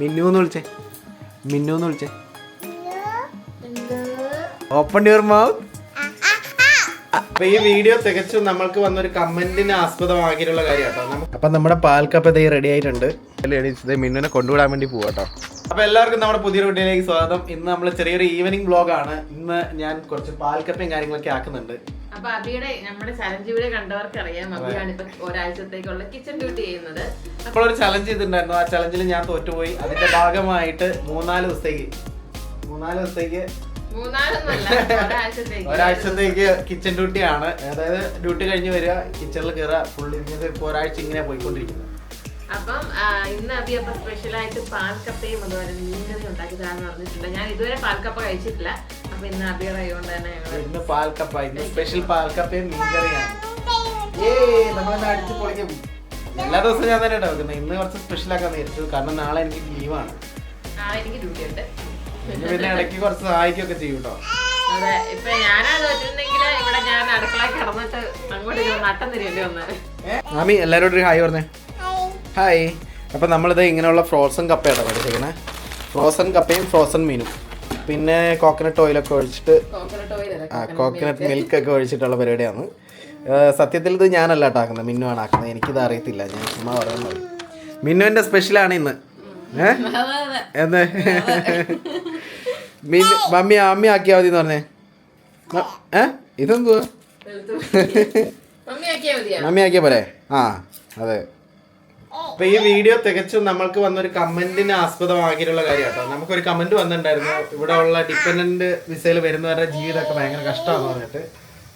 മിന്നു എന്ന് വിളിച്ചേ. മിന്നു എന്ന് വിളിച്ചേ. ഓപ്പൺ യുവർ മൗത്ത് അപ്പൊ ഈ വീഡിയോ തികച്ചും നമ്മൾക്ക് വന്നൊരു കമന്റിന് ആസ്പദമാക്കിയിട്ടുള്ള കാര്യമാണ് അപ്പൊ നമ്മുടെ പാൽക്കപ്പ് ഇതേ റെഡി ആയിട്ടുണ്ട്. മിന്നുനെ കൊണ്ടുവിടാൻ വേണ്ടി പോവാട്ടോ അപ്പൊ എല്ലാവർക്കും നമ്മുടെ പുതിയ വീഡിയോയിലേക്ക് സ്വാഗതം. ഇന്ന് നമ്മൾ ചെറിയൊരു ഈവനിങ് ബ്ലോഗാണ് ഇന്ന് ഞാൻ കുറച്ച് പാൽക്കപ്പയും കാര്യങ്ങളൊക്കെ ആക്കുന്നുണ്ട്. അപ്പൊ അബിയുടെ നമ്മുടെ ചലഞ്ച് വീഡിയോ കണ്ടവർക്ക് അറിയാം. അബിയാണ് ഇപ്പൊ ഒരാഴ്ചത്തേക്കുള്ള കിച്ചൺ ഡ്യൂട്ടി ചെയ്യുന്നത്. അപ്പോൾ ഒരു ചലഞ്ച് ചെയ്തിട്ടുണ്ടായിരുന്നു. ആ ചലഞ്ചിൽ ഞാൻ തോറ്റുപോയി. അതിന്റെ ഭാഗമായിട്ട് മൂന്നാൽ ദിവസത്തേക്ക്. മൂന്നാൽ ദിവസത്തേക്ക് ഒരാഴ്ചത്തേക്ക്. ഒരാഴ്ചത്തേക്ക് കിച്ചൺ ഡ്യൂട്ടിയാണ് അതായത് ഡ്യൂട്ടി കഴിഞ്ഞ് വരിക കിച്ചണിൽ കയറുക ഫുള്ള് ഇങ്ങനെ ഇപ്പോൾ ഒരാഴ്ച ഇങ്ങനെ പോയിക്കൊണ്ടിരിക്കുന്നത് അപ്പം ഇന്ന് അബി അപ്പൊ സ്പെഷ്യൽ ആയിട്ട് പാൽക്കപ്പയും അതുപോലെ മീൻകറി ഉണ്ടാക്കി തരാന്ന് പറഞ്ഞിട്ടുണ്ട്. ഞാൻ ഇതുവരെ പാൽക്കപ്പ കഴിച്ചിട്ടില്ല. അപ്പൊ ഇന്ന് അബിയുടെ കൈകൊണ്ട് തന്നെ ഇന്ന് പാൽക്കപ്പ ഇന്ന് സ്പെഷ്യൽ പാൽക്കപ്പയും മീൻകറിയാണ്. ഏ നമ്മളിന്ന് അടിച്ച് പൊളിക്കും? എല്ലാ ദിവസവും ഞാൻ തന്നെ ഉണ്ടാക്കുന്നത്. ഇന്ന് കുറച്ച് സ്പെഷ്യൽ ആക്കാൻ നേരിട്ടു കാരണം നാളെ എനിക്ക് ലീവാണ്. എനിക്ക് ഡ്യൂട്ടി ഉണ്ട്. പിന്നെ ഇടയ്ക്ക് കുറച്ച് സഹായിക്കുകയൊക്കെ ചെയ്യും കേട്ടോ. അതെ ഇപ്പൊ ഞാനാ തോറ്റിരുന്നെങ്കിൽ ഇവിടെ ഞാൻ അടുക്കള കിടന്നിട്ട് അങ്ങോട്ട് നട്ടം തിരിയേണ്ടി വന്നത് മാമി എല്ലാരോടും ഒരു ഹായ് പറഞ്ഞേ. ഹായ്. അപ്പം നമ്മളിത് ഇങ്ങനെയുള്ള ഫ്രോസൺ കപ്പയാണ് പഠിച്ചിരിക്കുന്നത് ഫ്രോസൺ കപ്പയും ഫ്രോസൺ മീനും. പിന്നെ കോക്കനട്ട് ഓയിലൊക്കെ ഒഴിച്ചിട്ട് ആ കോക്കനട്ട് മിൽക്ക് ഒക്കെ ഒഴിച്ചിട്ടുള്ള പരിപാടിയാണ്. സത്യത്തിൽ ഇത് ഞാനല്ല ആക്കുന്നത് മിന്നു ആണ് ആക്കുന്നത്. എനിക്കിത് അറിയത്തില്ല. ഞാൻ ചുമ്മാ പറയുന്നത് മിന്നുവിന്റെ സ്പെഷ്യലാണ് ഇന്ന്. ഏ? എന്ന് മിന്നു മമ്മി അമ്മി ആക്കിയാൽ മതി എന്ന് പറഞ്ഞേ. ഏ? ഇതെന്തുവാ? മമ്മി ആക്കിയാൽ പോരെ? പോലെ ആ അതെ. അപ്പൊ ഈ വീഡിയോ തികച്ചും നമ്മൾക്ക് വന്നൊരു കമന്റിന് ആസ്പദമാക്കിയിട്ടുള്ള കാര്യം കേട്ടോ നമുക്കൊരു കമന്റ് വന്നിട്ടുണ്ടായിരുന്നു. ഇവിടെ ഉള്ള ഡിപ്പെൻഡന്റ് വിസയിൽ വരുന്നവരുടെ ജീവിതമൊക്കെ ഭയങ്കര കഷ്ടമാണെന്ന് പറഞ്ഞിട്ട്.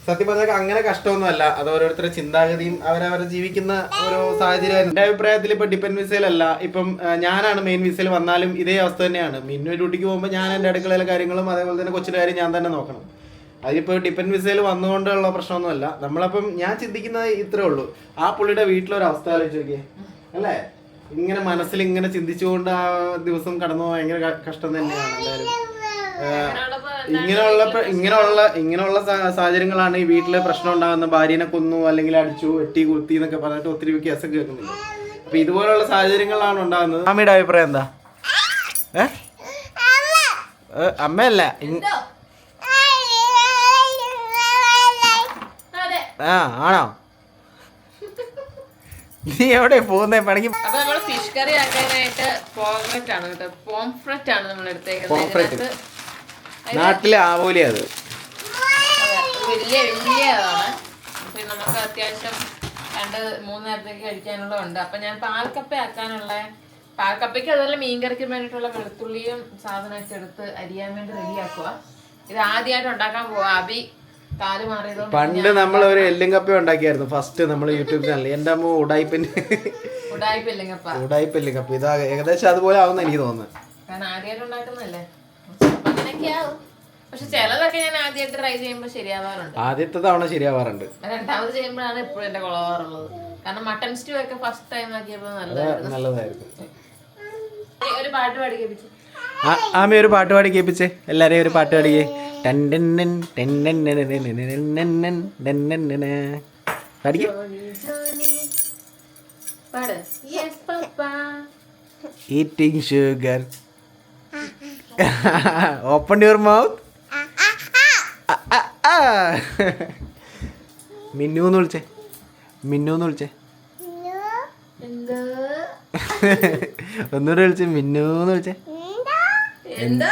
സത്യം പറഞ്ഞാൽ അങ്ങനെ കഷ്ടമൊന്നുമല്ല. അത് ഓരോരുത്തരുടെ ചിന്താഗതിയും അവരവരെ ജീവിക്കുന്ന ഓരോ സാഹചര്യം എന്റെ അഭിപ്രായത്തിൽ ഇപ്പൊ ഡിപ്പെൻഡ് വിസയിലല്ല ഇപ്പം ഞാനാണ് മെയിൻ വിസയിൽ വന്നാലും ഇതേ അവസ്ഥ തന്നെയാണ്. മിന്നു ഡ്യൂട്ടിക്ക് പോകുമ്പോൾ ഞാൻ എന്റെ അടുക്കളയിലെ കാര്യങ്ങളും അതേപോലെ തന്നെ കൊച്ചിന്റെ കാര്യം ഞാൻ തന്നെ നോക്കണം. അതിപ്പോ ഡിപ്പെൻഡ് വിസയിൽ വന്നുകൊണ്ടുള്ള പ്രശ്നമൊന്നുമല്ല. നമ്മളപ്പം ഞാൻ ചിന്തിക്കുന്നത് ഇത്രേ ഉള്ളൂ. ആ പുള്ളിയുടെ വീട്ടിലൊരു അവസ്ഥ ആലോചിച്ച് നോക്കിയേ. അല്ലേ? ഇങ്ങനെ മനസ്സിൽ ഇങ്ങനെ ചിന്തിച്ചുകൊണ്ട് ആ ദിവസം കടന്നു ഭയങ്കര ക- കഷ്ടം തന്നെയാണ് എന്തായാലും ഏഹ് ഇങ്ങനെയുള്ള പ്ര- ഇങ്ങനെയുള്ള ഇങ്ങനെയുള്ള സാ- സാഹചര്യങ്ങളാണ് ഈ വീട്ടിലെ പ്രശ്നം ഉണ്ടാകുന്ന ഭാര്യനെ കൊന്നു അല്ലെങ്കിൽ അടിച്ചു വെട്ടി കുത്തി എന്നൊക്കെ പറഞ്ഞിട്ട് ഒത്തിരി കേസൊക്കെ കേൾക്കുന്നില്ല. അപ്പൊ ഇതുപോലുള്ള സാഹചര്യങ്ങളാണ് ഉണ്ടാകുന്നത്. അമ്മയുടെ അഭിപ്രായം എന്താ? ഏ? ഏ, അമ്മയല്ല. അതെ ആ ആണോ? നീ എവിടെ പോകുന്നേ? പണിക്ക് അപ്പൊ ഫിഷ് കറി ആക്കാനായിട്ട് പോംഫ്രറ്റ് ആണ് കേട്ടോ. പോംഫ്രറ്റ് ആണ് നമ്മൾ എടുത്തേക്കുന്നത്. നാട്ടിലെ ആവോലി അത്. വലിയ വലിയ അതാണ് പിന്നെ നമുക്ക് അത്യാവശ്യം രണ്ട് മൂന്ന് നേരത്തേക്ക് കഴിക്കാനുള്ള ഉണ്ട് അപ്പൊ ഞാൻ പാൽക്കപ്പ ആക്കാനുള്ള പാൽക്കപ്പയ്ക്ക് അതുപോലെ മീൻകറിക്ക് വേണ്ടിയിട്ടുള്ള വെളുത്തുള്ളിയും സാധനമൊക്കെ എടുത്ത് അരിയാൻ വേണ്ടി റെഡിയാക്കുക ഇത് ആദ്യമായിട്ട് ഉണ്ടാക്കാൻ പോവാ. അബി പണ്ട് നമ്മൾ ഒരു എല്ലും കപ്പ ഉണ്ടാക്കിയായിരുന്നു. ഫസ്റ്റ് നമ്മൾ യൂട്യൂബ് ചാനൽ എന്റെ അമ്മ ഉടായ്പിന്റെ ഉടായിപ്പ് എല്ലും കപ്പ. ഇതാ ഏകദേശം അതുപോലെ ആവുന്ന എനിക്ക് തോന്നുന്നു. പക്ഷെ ചിലതൊക്കെ ഞാൻ ആദ്യമായിട്ട് ട്രൈ ചെയ്യുമ്പോൾ ശരിയാവാറുണ്ട്. ആദ്യത്തെ തവണ ശരിയാവാറുണ്ട്. രണ്ടാമത് ചെയ്യുമ്പോഴാണ് ഇപ്പോഴും എന്റെ കുളവാറുള്ളത് കാരണം മട്ടൺ സ്റ്റൂ ഒക്കെ ഫസ്റ്റ് ടൈം ആക്കിയപ്പോൾ നല്ലതായിരുന്നു. ഒരു പാട്ട് പാടി കേൾപ്പിച്ചു. ആ ആമി ഒരു പാട്ട് പാടി കേൾപ്പിച്ചേ. എല്ലാരെയും ഒരു പാട്ട് പാടിക്കേ eating sugar open your mouth Minnu എന്ന് വിളിച്ചേ. മിന്നു എന്ന് വിളിച്ചേ. ഒന്നുകൂടെ വിളിച്ചേ. മിന്നു എന്ന് വിളിച്ചേ. എന്തോ?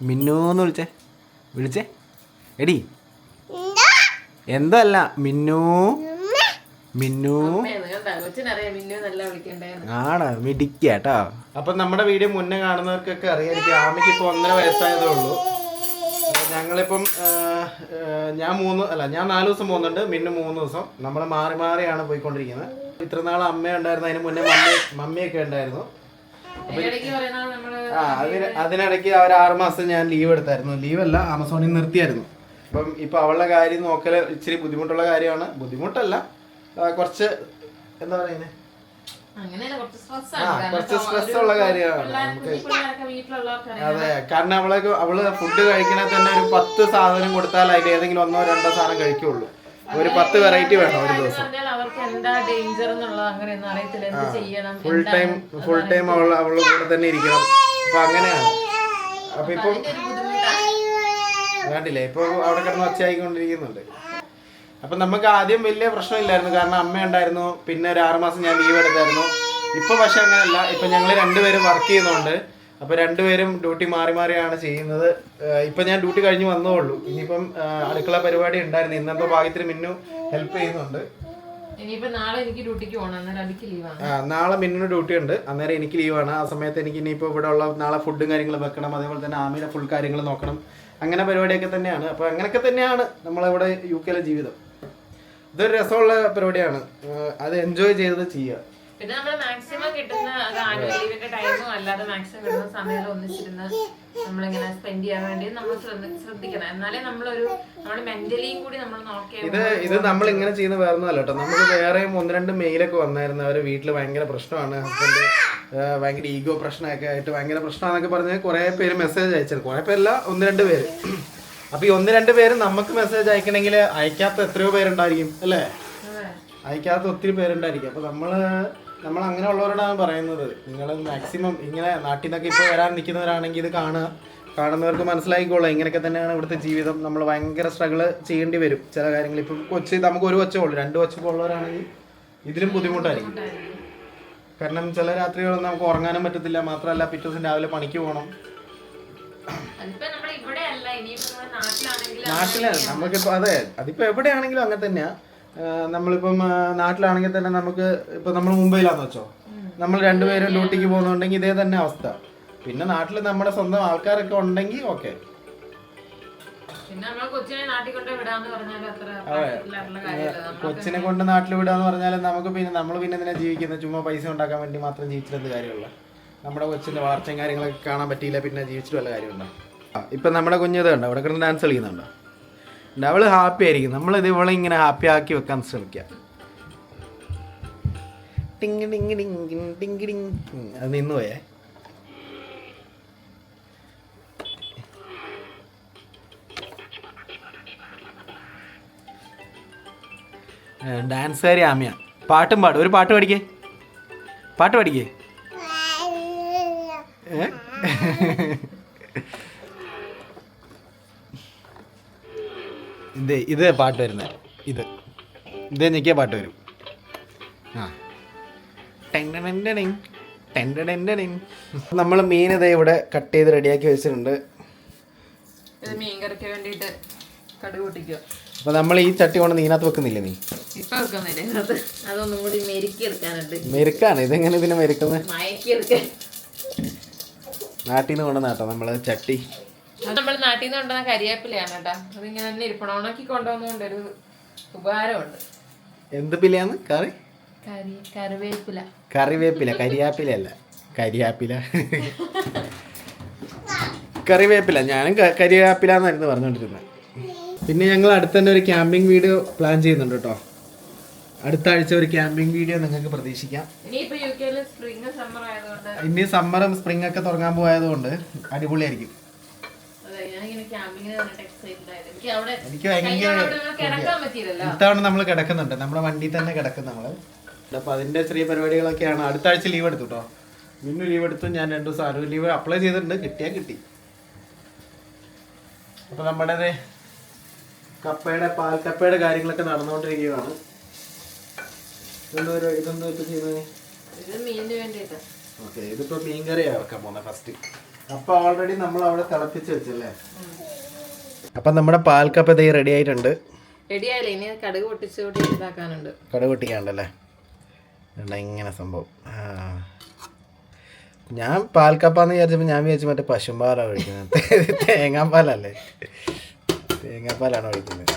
അല്ല മിന്നു മിന്നു എന്ന് വിളിച്ചേ. വിളിച്ചേ? എടി. എന്തല്ല മിന്നു. മിന്നു. ആണോ? കേട്ടോ മിടിക്കാട്ടോ അപ്പൊ നമ്മുടെ വീഡിയോ മുന്നേ കാണുന്നവർക്കൊക്കെ അറിയായിരിക്കും ആമിക്ക് ഇപ്പൊ ഒന്നര വയസ്സായതേ ഉള്ളൂ. ഞങ്ങളിപ്പം ഞാൻ മൂന്ന് അല്ല ഞാൻ നാല് ദിവസം പോകുന്നുണ്ട് മിന്നു മൂന്ന് ദിവസം. നമ്മൾ മാറി മാറിയാണ് പോയിക്കൊണ്ടിരിക്കുന്നത്. ഇത്ര നാൾ അമ്മ ഉണ്ടായിരുന്നു അതിന് മുന്നേ മമ്മി മമ്മിയൊക്കെ ഉണ്ടായിരുന്നു. ആ അതിന് അതിനിടയ്ക്ക് അവർ ആറ് മാസം ഞാൻ ലീവ് എടുത്തായിരുന്നു. ലീവല്ല ആമസോണിൽ നിർത്തിയായിരുന്നു. അപ്പം ഇപ്പൊ അവളുടെ കാര്യം നോക്കൽ ഇച്ചിരി ബുദ്ധിമുട്ടുള്ള കാര്യമാണ്. ബുദ്ധിമുട്ടല്ല. കുറച്ച് എന്താ പറയുന്നത് കുറച്ച് സ്ട്രെസ് ഉള്ള കാര്യമാണ്. അതെ കാരണം അവളെ അവൾ ഫുഡ് കഴിക്കണേ തന്നെ ഒരു പത്ത് സാധനം കൊടുത്താൽ അതിൽ ഏതെങ്കിലും ഒന്നോ രണ്ടോ സാധനം കഴിക്കുള്ളൂ. ഒരു പത്ത് വെറൈറ്റി വേണം ഒരു ദിവസം. അവർക്ക് എന്താ ഡേഞ്ചർ എന്നുള്ളത് അങ്ങനെയൊന്നും അറിയത്തില്ല. എന്ത് ചെയ്യണം? ഫുൾ ടൈം ഫുൾ ടൈം അവൾ അവളുടെ കൂടെ തന്നെ ഇരിക്കണം. അപ്പൊ അങ്ങനെയാണ്. അപ്പൊ ഇപ്പം കണ്ടില്ലേ? ഇപ്പൊ അവിടെ കിടന്ന് ഒച്ചയായിക്കൊണ്ടിരിക്കുന്നുണ്ട്. അപ്പൊ നമുക്ക് ആദ്യം വലിയ പ്രശ്നമില്ലായിരുന്നു. കാരണം അമ്മ ഉണ്ടായിരുന്നു. പിന്നെ ഒരു ആറുമാസം ഞാൻ ലീവ് എടുത്തായിരുന്നു. ഇപ്പൊ പക്ഷെ അങ്ങനെയല്ല. ഇപ്പൊ ഞങ്ങൾ രണ്ടുപേരും വർക്ക് ചെയ്യുന്നുണ്ട്. അപ്പൊ രണ്ടുപേരും ഡ്യൂട്ടി മാറി മാറിയാണ് ചെയ്യുന്നത്. ഇപ്പൊ ഞാൻ ഡ്യൂട്ടി കഴിഞ്ഞ് വന്നേ ഉള്ളൂ. ഇനിയിപ്പം അടുക്കള പരിപാടി ഉണ്ടായിരുന്നു. ഇന്നത്തെ ഭാഗ്യത്തിന് മിന്നു ഹെൽപ്പ് ചെയ്യുന്നുണ്ട്. നാളെ മിന്നിന് ഡ്യൂട്ടി ഉണ്ട് അന്നേരം എനിക്ക് ലീവാണ് ആ സമയത്ത് എനിക്ക് ഇനിയിപ്പോൾ ഇവിടെ ഉള്ള നാളെ ഫുഡും കാര്യങ്ങളും വെക്കണം. അതേപോലെ തന്നെ ആമിയുടെ ഫുൾ കാര്യങ്ങൾ നോക്കണം. അങ്ങനെ പരിപാടിയൊക്കെ തന്നെയാണ്. അപ്പോൾ അങ്ങനെയൊക്കെ തന്നെയാണ് നമ്മളിവിടെ യു കെയിലെ ജീവിതം. ഇതൊരു രസമുള്ള പരിപാടിയാണ്. അത് എൻജോയ് ചെയ്തത് ചെയ്യുക. പിന്നെ നമ്മൾ മാക്സിമം കിട്ടുന്ന അത് ആനുവൽ ടൈമും അല്ലാതെ മാക്സിമം കിട്ടുന്ന സമയം ഒന്നിച്ചിരുന്ന് നമ്മളിങ്ങനെ സ്പെൻഡ് ചെയ്യാൻ വേണ്ടി നമ്മൾ ശ്രദ്ധിക്കണം. എന്നാലേ നമ്മളൊരു നമ്മൾ മെന്റലിയും കൂടി നമ്മൾ നോക്കിയാൽ ഇത് ഇത് നമ്മൾ ഇങ്ങനെ ചെയ്യുന്ന വേറെ അല്ല കേട്ടോ. നമ്മൾ വേറെയും ഒന്ന് രണ്ട് മെയിലൊക്കെ വന്നായിരുന്നു. അവർ വീട്ടിൽ ഭയങ്കര പ്രശ്നമാണ്. ഹസ്ബൻഡ് ഭയങ്കര ഈഗോ പ്രശ്നമൊക്കെ ആയിട്ട് ഭയങ്കര പ്രശ്നമാണെന്നൊക്കെ പറഞ്ഞ് കുറേ പേര് മെസ്സേജ് അയച്ചത് കുറേ പേരല്ല ഒന്ന് രണ്ട് പേര്. അപ്പൊ ഈ ഒന്ന് രണ്ട് പേര് നമുക്ക് മെസ്സേജ് അയക്കണമെങ്കിൽ അയക്കാത്ത എത്രയോ പേരുണ്ടായിരിക്കും അല്ലേ? അയക്കാത്ത ഒത്തിരി പേരുണ്ടായിരിക്കും. അപ്പൊ നമ്മൾ നമ്മൾ അങ്ങനെ ഉള്ളവരോടാണ് പറയുന്നത്. നിങ്ങൾ മാക്സിമം ഇങ്ങനെ നാട്ടിൽ നിന്നൊക്കെ ഇപ്പോൾ വരാൻ നിൽക്കുന്നവരാണെങ്കിൽ ഇത് കാണുക. കാണുന്നവർക്ക് മനസ്സിലായിക്കോളാം. ഇങ്ങനെയൊക്കെ തന്നെയാണ് ഇവിടുത്തെ ജീവിതം. നമ്മൾ ഭയങ്കര സ്ട്രഗിൾ ചെയ്യേണ്ടി വരും. ചില കാര്യങ്ങൾ ഇപ്പം കൊച്ച് നമുക്ക് ഒരു കൊച്ചേ ഉള്ളൂ. രണ്ട് കൊച്ചൊക്കെ ഉള്ളവരാണെങ്കിൽ ഇതിലും ബുദ്ധിമുട്ടായിരിക്കും. കാരണം ചില രാത്രികളൊന്നും നമുക്ക് ഉറങ്ങാനും പറ്റത്തില്ല. മാത്രമല്ല പിറ്റേ ദിവസം രാവിലെ പണിക്ക് പോകണം. നാട്ടിലാണ് നമുക്കിപ്പോൾ അതെ. അതിപ്പോൾ എവിടെയാണെങ്കിലും അങ്ങനെ തന്നെയാ. ആ, നമ്മളിപ്പം നാട്ടിലാണെങ്കിൽ തന്നെ നമുക്ക് ഇപ്പം നമ്മൾ മുംബൈയിലാന്ന് വെച്ചോ. നമ്മൾ രണ്ടുപേരും ഡ്യൂട്ടിക്ക് പോകുന്നുണ്ടെങ്കിൽ ഇതേ തന്നെ അവസ്ഥ. പിന്നെ നാട്ടിൽ നമ്മുടെ സ്വന്തം ആൾക്കാരൊക്കെ ഉണ്ടെങ്കിൽ ഓക്കെ. കൊച്ചിനെ കൊണ്ട് നാട്ടിൽ വിടാന്ന് പറഞ്ഞാൽ നമുക്ക് പിന്നെ നമ്മൾ പിന്നെ എന്തിനാ ജീവിക്കുന്നത് ചുമ്മാ പൈസ ഉണ്ടാക്കാൻ വേണ്ടി മാത്രം ജീവിച്ചിട്ട് കാര്യമുള്ള നമ്മുടെ കൊച്ചിന്റെ വളർച്ചയും കാര്യങ്ങളൊക്കെ കാണാൻ പറ്റിയില്ല പിന്നെ ജീവിച്ചിട്ട് വല്ല കാര്യമുണ്ടോ? ഇപ്പൊ നമ്മുടെ കുഞ്ഞു കണ്ടോ? അവിടെ കിടന്ന് ഡാൻസ് കളിക്കുന്നുണ്ടോ? അവൾ ഹാപ്പി ആയിരിക്കും. നമ്മൾ ഇവളെ ഇങ്ങനെ ഹാപ്പി ആക്കി വെക്കാൻ ശ്രമിക്കാം. ടിങ് ടിങ് ടിങ് ടിങ് ടിങ് ടിങ്. ഉം, അത് നിന്ന് പോയേ. ഡാൻസുകാരി ആമിയ. പാട്ടും പാടും. ഒരു പാട്ട് പഠിക്കേ. പാട്ട് പഠിക്കേ. ഏ? ഇത് ഇത് പാട്ട് വരുന്നത് ഇത്. ഇത് ഞെക്കിയ പാട്ട് വരും. ആ. നമ്മൾ മീൻ ഇതേ ഇവിടെ കട്ട് ചെയ്ത് റെഡിയാക്കി വെച്ചിട്ടുണ്ട്. ഇത് മീൻകറിക്ക് വേണ്ടിയിട്ട് കടുക് പൊട്ടിക്കുക. അപ്പോൾ നമ്മൾ ഈ ചട്ടി കൊണ്ട് നീനകത്ത് വെക്കുന്നില്ല നീ? ഇപ്പൊ വെക്കുന്നില്ലേ അത് അതൊന്നും കൂടി മെരുക്കി എടുക്കാനുണ്ട് മെരുക്കാണ്. ഇതെങ്ങനെ ഇതിനെ മെരുക്കുന്നത്? മയക്കി എടുക്കാൻ നാട്ടിൽ നിന്ന് കൊണ്ടുവന്നാട്ടോ നമ്മൾ ചട്ടി. അത് നമ്മൾ നാട്ടിൽ നിന്ന് കൊണ്ടുവന്ന കരിയാപ്പിലയാണ് കേട്ടോ. അതിങ്ങനെ തന്നെ ഇരിക്കണം ഉണക്കി കൊണ്ടുവന്നുകൊണ്ട് ഒരു ഉപകാരമുണ്ട്. എന്ത് പിലയാണ്? കറി? കറി കറിവേപ്പില. കറിവേപ്പില കരിയാപ്പില അല്ല കരിയാപ്പില. കറിവേപ്പില. ഞാനും കരിയാപ്പില കരിവേപ്പില എന്നായിരുന്നു പറഞ്ഞുകൊണ്ടിരുന്നത് പിന്നെ ഞങ്ങൾ അടുത്ത് തന്നെ ഒരു ക്യാമ്പിംഗ് വീഡിയോ പ്ലാൻ ചെയ്യുന്നുണ്ട് കേട്ടോ. അടുത്ത ആഴ്ച ഒരു ക്യാമ്പിംഗ് വീഡിയോ നിങ്ങൾക്ക് പ്രതീക്ഷിക്കാം. ഇനി സമ്മറും സ്പ്രിംഗ് ഒക്കെ തുടങ്ങാൻ പോയതുകൊണ്ട് അടിപൊളിയായിരിക്കും. എനിക്ക് ഭയങ്കര ഇത്തവണ നമ്മൾ കിടക്കുന്നുണ്ട്. നമ്മുടെ വണ്ടി തന്നെ കിടക്കും നമ്മൾ അപ്പൊ അതിന്റെ ചെറിയ പരിപാടികളൊക്കെയാണ്. അടുത്ത ആഴ്ച ലീവ് എടുത്തു കേട്ടോ മിന്നു ലീവ് എടുത്തു. ഞാൻ രണ്ടു ദിവസം ആരും ലീവ് അപ്ലൈ ചെയ്തിട്ടുണ്ട്. കിട്ടിയാൽ കിട്ടി. അപ്പൊ നമ്മുടെ കപ്പയുടെ പാൽ കപ്പയുടെ കാര്യങ്ങളൊക്കെ നടന്നുകൊണ്ടിരിക്കുകയാണ്. ഇതെന്തോ ഇപ്പം ചെയ്യുന്നത്? ഓക്കെ ഇതിപ്പോ മീൻ കറിയാണ് വെക്കാൻ പോകുന്നത് ഫസ്റ്റ് അപ്പോൾ ഓൾറെഡി നമ്മൾ അവിടെ തിളപ്പിച്ച് വെച്ചല്ലേ? അപ്പൊ നമ്മുടെ പാൽ കപ്പ ദേ റെഡി ആയിട്ടുണ്ട്. റെഡി ആയില്ലേ? ഇനി കടുക് പൊട്ടിച്ചുകൂടി ഇതാക്കാനുണ്ട്. കടുക് പൊട്ടിക്കാണ്ടല്ലേ? ഇങ്ങനെ സംഭവം. ഞാൻ പാൽക്കപ്പാന്ന് വിചാരിച്ചപ്പോൾ ഞാൻ വിചാരിച്ചു മറ്റേ പശുമ്പാലാണ് ഒഴിക്കുന്നത് തേങ്ങാപ്പാലല്ലേ തേങ്ങാപ്പാലാണ് ഒഴിക്കുന്നത്.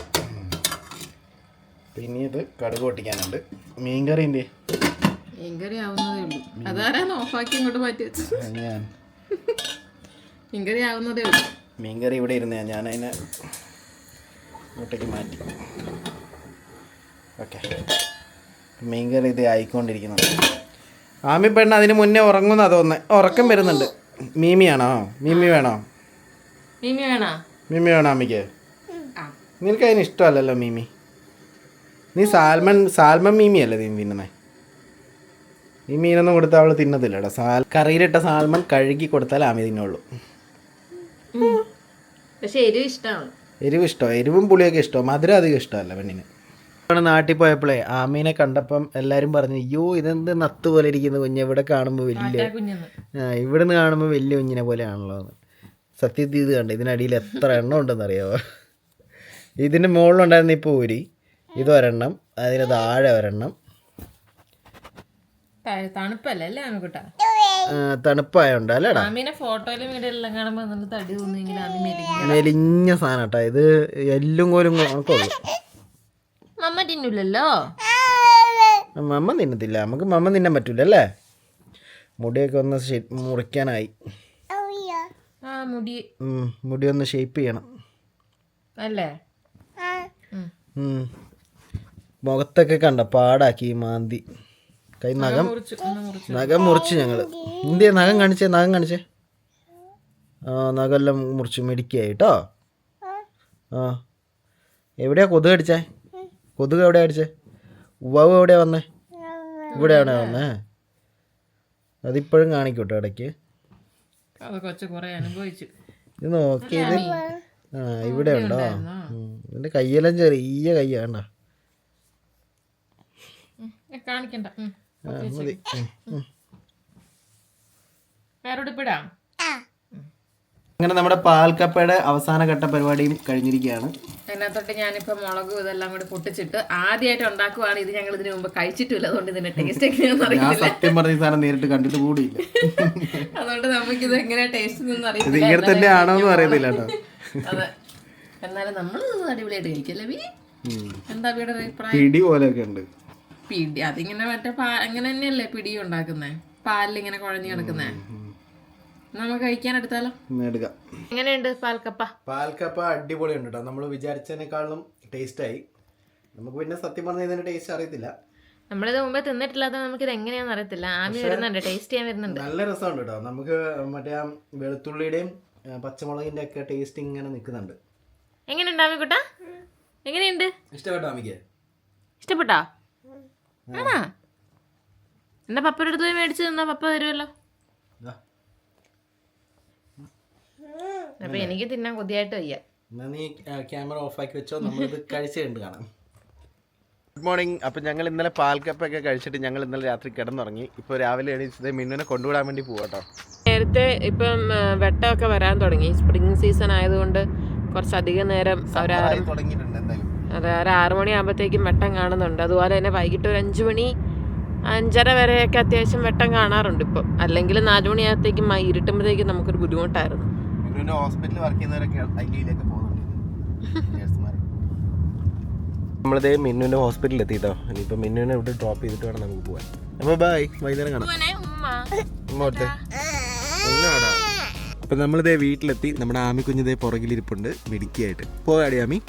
പിന്നെ ഇത് കടുക് പൊട്ടിക്കാനുണ്ട്. മീൻകറിന്റെ മീൻകറി ആവുന്നതേ ഉള്ളൂ. അതാരാണ് ഓഫാക്കി ഇങ്ങോട്ട് മാറ്റി വെച്ചു ഞാൻ. മീൻകറി ആവുന്നതേ ഉള്ളൂ. മീൻകറി ഇവിടെ ഇരുന്ന ഞാൻ അതിനെ ഇങ്ങോട്ടേക്ക് മാറ്റി. ഓക്കെ. മീൻകറി ഇത് ആയിക്കൊണ്ടിരിക്കുന്നുണ്ട് ആമി പെണ്ണ് അതിന് മുന്നേ ഉറങ്ങുന്ന അതൊന്ന് ഉറക്കം വരുന്നുണ്ട്. മീമിയാണോ മീമി വേണോ? മീമി വേണോ? മീമി വേണോ ആമിക്ക്? ആ. നിനക്ക് അതിന് ഇഷ്ടമല്ലല്ലോ മീമി. നീ സാൽമൺ സാൽമൺ മീമിയല്ലേ നീ തിന്നുന്നേ ഈ മീനൊന്നും കൊടുത്താൽ അവൾ തിന്നത്തില്ലടാ. സാൽ കറിയിലിട്ട സാൽമൺ കഴുകി കൊടുത്താൽ ആമി തിന്നുള്ളൂ. പക്ഷേ എരിവ് ഇഷ്ടമാണ് എരിവ് എരിവും പുളിയൊക്കെ ഇഷ്ടോ മധുരം അധികം ഇഷ്ടമല്ല പെണ്ണിന്. ഇവിടെ നാട്ടിൽ പോയപ്പോഴേ ആമീനെ കണ്ടപ്പം എല്ലാരും പറഞ്ഞു അയ്യോ ഇതെന്ത് നത്ത് പോലെ ഇരിക്കുന്ന കുഞ്ഞ്. ഇവിടെ കാണുമ്പോൾ വലിയ ഇവിടെ നിന്ന് കാണുമ്പോൾ വലിയ കുഞ്ഞിനെ പോലെയാണല്ലോ എന്ന് സത്യത്തിൽ ഇത് കണ്ട ഇതിനടിയിൽ എത്ര എണ്ണം ഉണ്ടെന്ന് അറിയാമോ ഇതിന്റെ മുകളിലുണ്ടായിരുന്ന ഇപ്പോൾ ഊരി ഇത് ഒരെണ്ണം അതിന് താഴെ ഒരെണ്ണം തണുപ്പല്ലേ അല്ലേ ആമിക്കുട്ട തണുപ്പായോണ്ട് അല്ലേടാ ആമീനെ ഫോട്ടോയിലും വീഡിയോയിലെല്ലാം കാണുമ്പോൾ നല്ല തടി തോന്നുമെങ്കിൽ ആമി മെലിഞ്ഞ മെലിഞ്ഞ സാധനം കേട്ടോ ഇത് എല്ലും കോലും കണക്കുള്ളൂ മമ്മ തിന്നില്ലല്ലോ മമ്മ തിന്നത്തില്ല. നമുക്ക് മമ്മ തിന്നാൻ പറ്റൂല അല്ലേ? മുടിയൊക്കെ ഒന്ന് ഷേ- മുറിക്കാനായി. ആ മുടി. ഉം, മുടി ഒന്ന് ഷേപ്പ് ചെയ്യണം. അല്ലേ? ഉം. ഉം. മുഖത്തൊക്കെ കണ്ട? പാടാക്കി മാന്തി. കൈ നഖം. നഖം മുറിച്ച് ഞങ്ങൾ എന്തിയാ നഖം കാണിച്ചേ നഖം കാണിച്ചേ. ആ നഖമെല്ലാം മുറിച്ച് മെഡിക്കായി കേട്ടോ ആ. എവിടെയാ കൊതുക് അടിച്ചേ? കൊതുക് എവിടെയാ അടിച്ചേ? വവ് എവിടെയാ വന്നേ? ഇവിടെയാണ് വന്നേ? അതിപ്പോഴും കാണിക്കൂട്ടോ ഇടയ്ക്ക്. ഇത് നോക്കി ഇത് ആ ഇവിടെ ഉണ്ടോ? എന്റെ ഇതിന്റെ കയ്യെല്ലാം ചെറിയ കയ്യാണ്ട ഉം. കാണിക്കണ്ട. മതി. വേറെടുപ്പിടാം അങ്ങനെ നമ്മുടെ പാൽക്കപ്പയുടെ അവസാന ഘട്ട പരിപാടിയും കഴിഞ്ഞിരിക്കുകയാണ്. അതിനകത്തോട്ട് ഞാനിപ്പോ മുളക് ഇതെല്ലാം കൂടി പൊട്ടിച്ചിട്ട് ആദ്യമായിട്ട് ഉണ്ടാക്കുവാണ് ഇത് ഞങ്ങൾ ഇതിനു മുമ്പ് കഴിച്ചിട്ടില്ല. അതുകൊണ്ട് ഇതിന്റെ ടേസ്റ്റ് എങ്ങനെയാണെന്ന് സത്യം പറഞ്ഞ സാധനം നേരിട്ട് കണ്ടിട്ട് കൂടിയില്ല. അതുകൊണ്ട് നമുക്ക് ഇത് എങ്ങനെയാ ടേസ്റ്റ് അറിയില്ല ഇങ്ങനെ തന്നെ ആണോ എന്ന് അറിയത്തില്ല കേട്ടോ. അതെ. എന്നാലും നമ്മൾ അടിപൊളിയായിട്ട് കഴിക്കല്ലേ എന്താ അഭിപ്രായം? പിടി പോലെയൊക്കെ ഉണ്ട്. പിടി അതിങ്ങനെ മറ്റേ പാ അങ്ങനെ തന്നെയല്ലേ പിടി ഉണ്ടാക്കുന്നേ? പാലിലിങ്ങനെ കുഴഞ്ഞു കിടക്കുന്നേ? നമുക്ക് കഴിക്കാൻ എടുത്താലോ? എടുക്കാം. എങ്ങനെയുണ്ട് പാൽക്കപ്പ? പാൽക്കപ്പ അടിപൊളിയുണ്ട് കേട്ടോ നമ്മൾ വിചാരിച്ചതിനേക്കാളും ടേസ്റ്റ് ആയി നമുക്ക് പിന്നെ സത്യം പറഞ്ഞ ഇതിന്റെ ടേസ്റ്റ് അറിയത്തില്ല. നമ്മളിത് മുമ്പേ തിന്നിട്ടില്ലാത്ത നമുക്ക് ഇത് എങ്ങനെയാന്ന് അറിയത്തില്ല ആമി വരുന്നുണ്ട് ടേസ്റ്റ് ചെയ്യാൻ വരുന്നുണ്ട്. നല്ല രസമുണ്ട് കേട്ടോ നമുക്ക് മറ്റേ ആ വെളുത്തുള്ളിയുടെയും പച്ചമുളകിന്റെ ഒക്കെ ടേസ്റ്റ് ഇങ്ങനെ നിൽക്കുന്നുണ്ട്. എങ്ങനെയുണ്ട് ആമിക്കുട്ട? എങ്ങനെയുണ്ട്? ഇഷ്ടപ്പെട്ടോ ആമിക്ക്? ഇഷ്ടപ്പെട്ടോ? ആണാ? എന്നാ പപ്പയുടെ അടുത്ത് പോയി മേടിച്ചു തന്നാ പപ്പ തരുമല്ലോ അപ്പൊ എനിക്ക് തിന്നാൻ കൊതിയായിട്ട് വയ്യ. നീ ക്യാമറ ഓഫാക്കി വെച്ചോ നമ്മളിത് കഴിച്ച് കണ്ട് കാണാം. ഗുഡ് മോർണിംഗ് അപ്പം ഞങ്ങൾ ഇന്നലെ പാൽക്കപ്പൊക്കെ കഴിച്ചിട്ട് ഞങ്ങൾ ഇന്നലെ രാത്രി കിടന്നുറങ്ങി. ഇപ്പോൾ രാവിലെ എണീച്ചത് മിന്നുനെ കൊണ്ടുവിടാൻ വേണ്ടി പോവാട്ടോ നേരത്തെ ഇപ്പം വെട്ടമൊക്കെ വരാൻ തുടങ്ങി. സ്പ്രിംഗ് സീസൺ ആയതുകൊണ്ട് കുറച്ചധികം നേരം അവരാരും തുടങ്ങിയിട്ടുണ്ട് എന്തായാലും. അതെ ഒരു ആറ് മണിയാകുമ്പോഴത്തേക്കും വെട്ടം കാണുന്നുണ്ട്. അതുപോലെ തന്നെ വൈകിട്ട് ഒരു അഞ്ച് മണി അഞ്ചര വരെയൊക്കെ അത്യാവശ്യം വെട്ടം കാണാറുണ്ട് ഇപ്പം. അല്ലെങ്കിൽ നാല് മണിയാകത്തേക്കും ഇരുട്ടുമ്പോഴത്തേക്കും നമുക്കൊരു ബുദ്ധിമുട്ടായിരുന്നു. ഹോസ്പിറ്റലിൽ വർക്ക് ചെയ്യുന്നവരൊക്കെ ഐ പോകുന്നുണ്ട്. നഴ്സുമാർ നമ്മളിതേ മിന്നുവിന്റെ ഹോസ്പിറ്റലിൽ എത്തിട്ടോ ഇനിയിപ്പോൾ മിന്നുവിനെ ഇവിടെ ഡ്രോപ്പ് ചെയ്തിട്ട് വേണം നമുക്ക് പോകാൻ അപ്പോൾ ബൈ വൈകുന്നേരം കാണാം. ഇങ്ങോട്ട് അപ്പം നമ്മളിതേ വീട്ടിലെത്തി. നമ്മുടെ ആമി കുഞ്ഞിതേ പുറകിലിരിപ്പുണ്ട്. മിടുക്കിയായിട്ട്. പോകാടി ആമി.